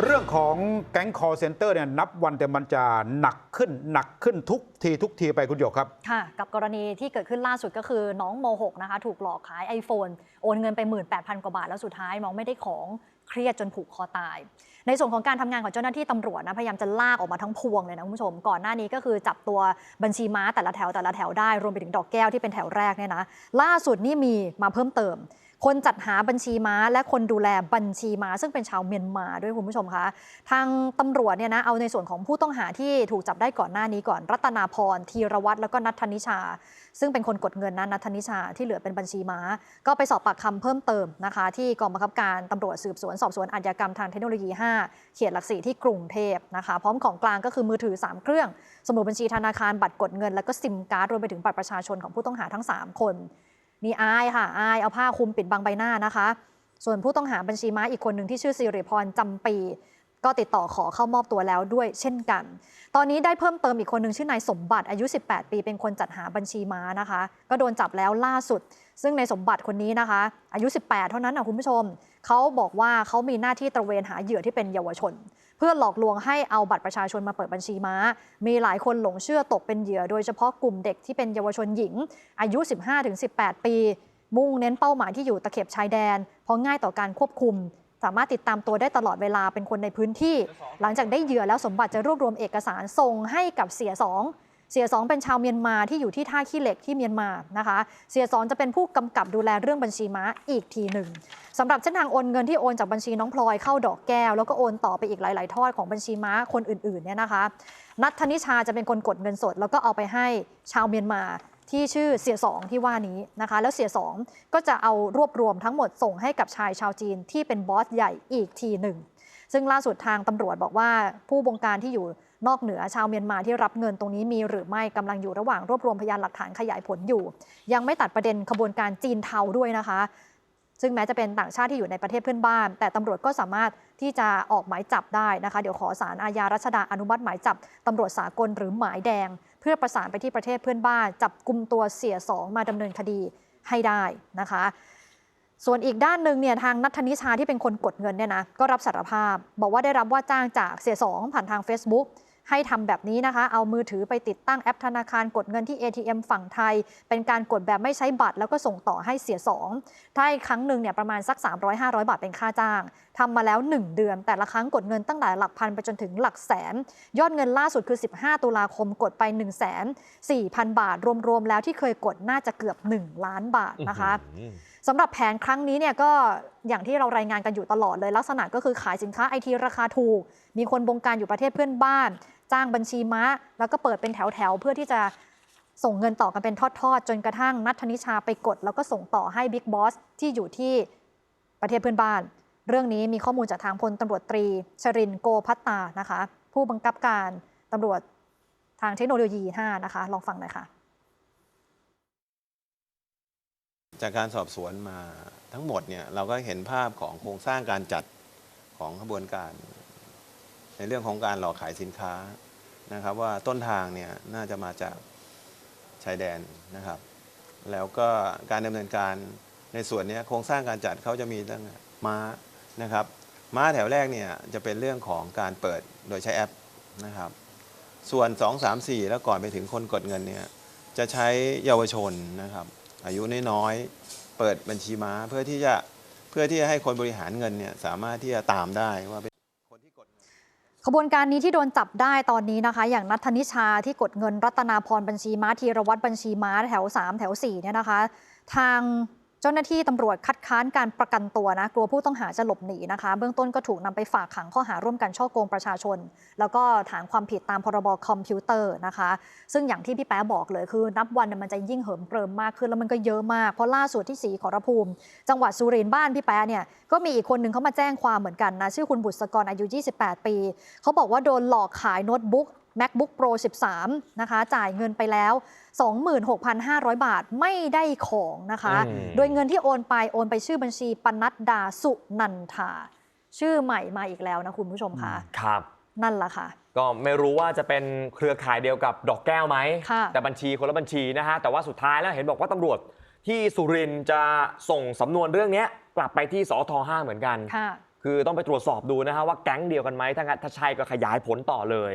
เรื่องของแก๊งคอเซ็นเตอร์เนี่ยนับวันแต่มันจะหนักขึ้นหนักขึ้นทุกทีทุกทีไปคุณหยกครับ ค่ะ กับกรณีที่เกิดขึ้นล่าสุดก็คือน้องโม .6 นะคะ ถูกหลอกขาย iPhone โอนเงินไป 18,000 กว่าบาท แล้วสุดท้ายน้องไม่ได้ของเครียดจนผูกคอตาย ในส่วนของการทำงานของเจ้าหน้าที่ตำรวจนะพยายามจะลากออกมาทั้งพวงเลยนะคุณผู้ชม ก่อนหน้านี้ก็คือจับตัวบัญชีม้าแต่ละแถวแต่ละแถวได้รวมไปถึงดอกแก้วที่เป็นแถวแรกเนี่ยนะล่าสุดนี่มีมาเพิ่มเติม คนจัดหาบัญชีม้า และคนดูแลบัญชีม้า ซึ่งเป็นชาวเมียนมาด้วยคุณผู้ชมคะทางตำรวจเนี่ยนะเอาในส่วนของผู้ต้องหาที่ถูกจับได้ก่อนหน้านี้ก่อน รัตนาพรธีรวัตรแล้วก็นัทธนิชา ซึ่งเป็นคนกดเงินนะนัทธนิชาที่เหลือเป็นบัญชีม้า ก็ไปสอบปากคำเพิ่มเติมนะคะ ที่กองบังคับการตำรวจสืบสวนสอบสวนอาชญากรรมทางเทคโนโลยี 5 เขตหลักสี่ที่กรุงเทพนะคะพร้อมของกลางก็คือมือถือ 3 เครื่อง สมุดบัญชีธนาคารบัตรกดเงิน แล้วก็ซิมการ์ดรวมไปถึงบัตรประชาชนของผู้ต้องหาทั้ง 3 คน นี่อายค่ะอายเอาผ้าคลุมปิดบังใบหน้านะคะ ส่วนผู้ต้องหาบัญชีม้าอีกคนหนึ่งที่ชื่อสิริพรจำปี ก็ติดต่อขอเข้ามอบตัวแล้วด้วยเช่นกัน ตอนนี้ได้เพิ่มเติมอีกคนหนึ่งชื่อนายสมบัติอายุ 18 ปี เป็นคนจัดหาบัญชีม้านะคะ ก็โดนจับแล้วล่าสุด ซึ่งในสมบัติคนนี้นะคะ อายุ 18 เท่านั้นนะคุณผู้ชมเขาบอกว่าเขามีหน้าที่ตระเวนหาเหยื่อที่เป็นเยาวชน พื่อหลอกลวงให้เอาบัตรประชาชนมาเปิดบัญชีม้า มีหลายคนหลงเชื่อตกเป็นเหยื่อ โดยเฉพาะกลุ่มเด็กที่เป็นเยาวชนหญิง อายุ 15-18 ปี มุ่งเน้นเป้าหมายที่อยู่ตะเข็บชายแดน เพราะง่ายต่อการควบคุม สามารถติดตามตัวได้ตลอดเวลาเป็นคนในพื้นที่ หลังจากได้เหยื่อแล้วสมบัติจะรวบรวมเอกสารส่งให้กับเสียสอง เสียสองเป็นชาวเมียนมาที่อยู่ที่ท่าขี้เหล็กที่เมียนมานะคะ เสียสองจะเป็นผู้กำกับดูแลเรื่องบัญชีม้าอีกทีหนึ่งสำหรับเส้นทางโอนเงินที่โอนจากบัญชีน้องพลอยเข้าดอกแก้ว แล้วก็โอนต่อไปอีกหลาย ๆ ทอดของบัญชีม้าคนอื่น ๆ เนี่ยนะคะ นัทธนิชาจะเป็นคนกดเงินสด แล้วก็เอาไปให้ชาวเมียนมาที่ชื่อเสียสองที่ว่านี้นะคะ แล้วเสียสองก็จะเอารวบรวมทั้งหมดส่งให้กับชายชาวจีนที่เป็นบอสใหญ่อีกทีหนึ่งซึ่งล่าสุดทางตำรวจบอกว่าผู้บงการที่อยู่ นอกเหนือชาวเมียนมาที่รับเงินตรงนี้มีหรือไม่กำลังอยู่ระหว่างรวบรวมพยานหลักฐานขยายผลอยู่ ยังไม่ตัดประเด็นขบวนการจีนเทาด้วยนะคะ ซึ่งแม้จะเป็นต่างชาติที่อยู่ในประเทศเพื่อนบ้าน แต่ตำรวจก็สามารถที่จะออกหมายจับได้นะคะ เดี๋ยวขอสารอาญารัชดาอนุมัติหมายจับตำรวจสากลหรือหมายแดง เพื่อประสานไปที่ประเทศเพื่อนบ้าน จับกลุ่มตัวเสียสองมาดำเนินคดีให้ได้นะคะส่วนอีกด้านหนึ่งเนี่ยทางนัทนิชาที่เป็นคนกดเงินเนี่ยนะก็รับสารภาพ บอกว่าได้รับว่าจ้างจากเสียสองผ่านทาง Facebook ให้ทำแบบนี้นะคะ เอามือถือไปติดตั้งแอปธนาคารกดเงินที่ ATM ฝั่งไทย เป็นการกดแบบไม่ใช้บัตร แล้วก็ส่งต่อให้เสียสองถ้าอีกครั้งหนึ่งเนี่ยประมาณสัก 300-500 บาทเป็นค่าจ้างทำมาแล้ว 1 เดือน แต่ละครั้งกดเงินตั้งแต่หลักพันไปจนถึงหลักแสน ยอดเงินล่าสุดคือ 15 ตุลาคมกดไป 1 4 0 0 0 0 บาท รวมๆแล้วที่เคยกดน่าจะเกือบ 1 ล้านบาทนะคะ สำหรับแผนครั้งนี้เนี่ยก็อย่างที่เรารายงานกันอยู่ตลอดเลยลักษณะก็คือขายสินค้าไอทีราคาถูก มีคนบงการอยู่ประเทศเพื่อนบ้าน จ้างบัญชีม้า แล้วก็เปิดเป็นแถวๆ เพื่อที่จะส่งเงินต่อกันเป็นทอดๆ จนกระทั่งนัทธนิชาไปกด แล้วก็ส่งต่อให้บิ๊กบอสที่อยู่ที่ประเทศเพื่อนบ้าน เรื่องนี้มีข้อมูลจากทางพลตำรวจตรีชรินโกพัตตานะคะ ผู้บังคับการตำรวจทางเทคโนโลยี 5 นะคะ ลองฟังหน่อยค่ะ จากการสอบสวนมาทั้งหมดเนี่ยเราก็เห็นภาพของโครงสร้างการจัดของขบวนการ ในเรื่องของการหลอกขายสินค้านะครับว่าต้นทางเนี่ยน่าจะมาจากชายแดนนะครับ แล้วก็การดำเนินการในส่วนเนี้ยโครงสร้างการจัดเขาจะมีตั้งม้านะครับ ม้าแถวแรกเนี่ยจะเป็นเรื่องของการเปิดโดยใช้แอปนะครับ ส่วน 2 3 4 แล้วก่อนไปถึงคนกดเงินเนี่ยจะใช้เยาวชนนะครับ อายุน้อยๆเปิดบัญชีม้าเพื่อที่จะเพื่อที่จะให้คนบริหารเงินเนี่ยสามารถที่จะตามได้ว่าเป็นคนที่กดขบวนการนี้ที่โดนจับได้ตอนนี้นะคะ อย่างนัทนิชาที่กดเงินรัตนาพรบัญชีม้าธีรวัตรบัญชีม้าแถว 3 แถว4เนี่ยนะคะ ทาง เจ้าหน้าที่ตำรวจคัดค้านการประกันตัวนะกลัวผู้ต้องหาจะหลบหนีนะคะ เบื้องต้นก็ถูกนำไปฝากขังข้อหาร่วมกันช่อโกงประชาชน แล้วก็ฐานความผิดตามพรบคอมพิวเตอร์นะคะ ซึ่งอย่างที่พี่แป๊ะบอกเลยคือ นับวันมันจะยิ่งเหิมเกริมมากขึ้นแล้วมันก็เยอะมากเพราะล่าสุดที่สีขอรภูมิ จังหวัดสุรินทร์บ้านพี่แป๊ะเนี่ยก็มีอีกคนหนึ่งเขามาแจ้งความเหมือนกันนะชื่อคุณบุษกรอายุ 28 ปีเขาบอกว่าโดนหลอกขายโน้ตบุ๊ก MacBook Pro 13 นะคะ จ่ายเงินไปแล้ว 26,500 บาทไม่ได้ของนะคะอืมโดยเงินที่โอนไปโอนไปชื่อบัญชีปนัดดาสุนันทา ชื่อใหม่มาอีกแล้วนะคุณผู้ชมคะครับ นั่นแหละค่ะ ก็ไม่รู้ว่าจะเป็นเครือข่ายเดียวกับดอกแก้วไหมค่ะแต่บัญชีคนละบัญชีนะฮะ แต่ว่าสุดท้ายแล้วเห็นบอกว่าตำรวจที่สุรินทร์จะส่งสำนวนเรื่องเนี้ยกลับไปที่สอท5เหมือนกันค่ะคือต้องไปตรวจสอบดูนะฮะว่าแก๊งเดียวกันไหมถ้างั้นถ้าใช่ก็ขยายผลต่อเลย